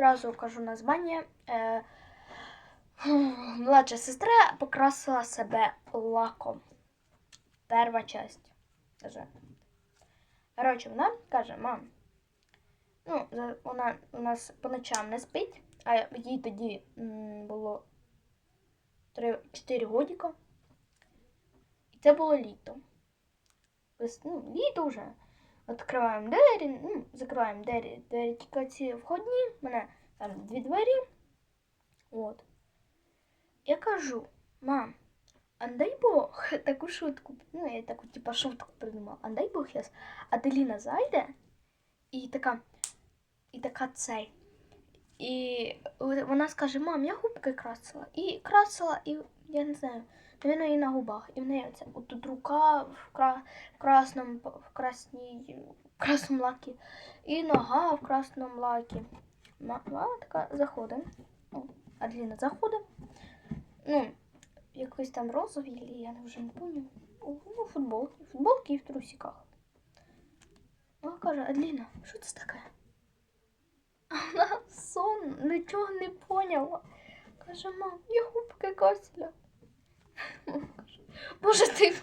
Сразу кажу названня. Е, младша сестра покрасила себе лаком. Перша часть. Даже. Коротше, вона каже, мам, ну, вона у нас по ночам не спить, а їй тоді було 3-4 годика. І це було літо. Ну, літо вже. Відкриваємо двері, ну, закриваємо двері, двері тільки ці входні, в мене там дві двері. От. Я кажу, мам, а дай Бог таку шутку, ну, я таку, типа, шутку придумала, а дай Бог я Аделіна зайде і така, і така цей. І вона скаже, мам, я губки красила. І красила, і я не знаю, навіть і на губах. І в неї оце тут рука в, кра... в красному, в красній, в красному лакі, і нога в красному лакі. Мама така заходить. Аделіна заходить. Ну, якийсь там розовий, я вже не пам'ятаю. Ну, футболки. Футболки і в трусиках. Вона каже, Аделіна, що це таке? Вона сон, нічого не поняла. Каже, мам, я губки косля. Боже ти.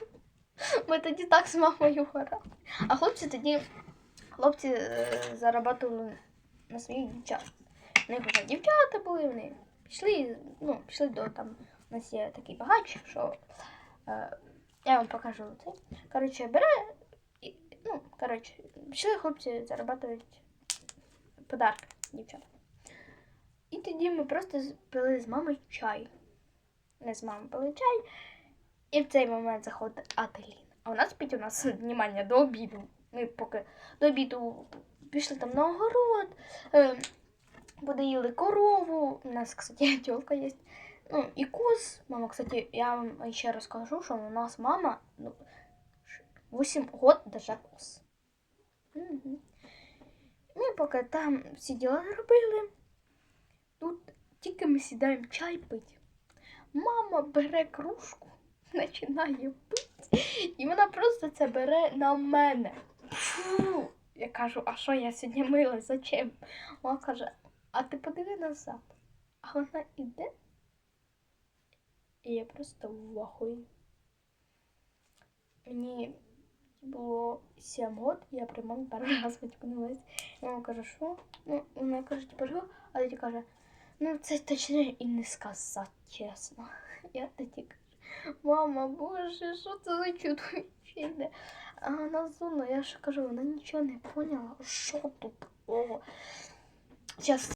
Ми тоді так з мамою грали. А хлопці тоді, хлопці е, зарабатували на своїх дівчат. У них вже дівчата були, вони пішли, ну, пішли до там. У нас є такий багач, що е, я вам покажу це. Коротше, бере і, ну, коротше, пішли хлопці зарабатувати подарки дівчатам. Тоді ми просто пили з мамою чай. Не з мамою пили чай. І в цей момент заходить Аделіна. А у нас спить у нас внимання до обіду. Ми поки до обіду пішли там на огород, е, подоїли корову. У нас, кстати, тёлка є. Ну, і коз. Мама, кстати, я вам ще розкажу, що у нас мама ну, 8 год даже коз. Угу. Ми поки там всі діла зробили. Тільки ми сідаємо чай пити. Мама бере кружку, починає пити, і вона просто це бере на мене. Фу! Я кажу, а що я сьогодні мила? Зачем? Вона каже, а ти подиви назад. А вона іде. І я просто в вахуї. Мені було 7 років, я мамі перший раз відпинилась. Я мама каже, що? Ну, вона каже, типу, що? А тоді каже, ну це точно і не сказати, чесно. Я тоді кажу, мама, боже, що це за чудовище? А вона зону, я ж кажу, вона нічого не поняла. Що тут? О. Зараз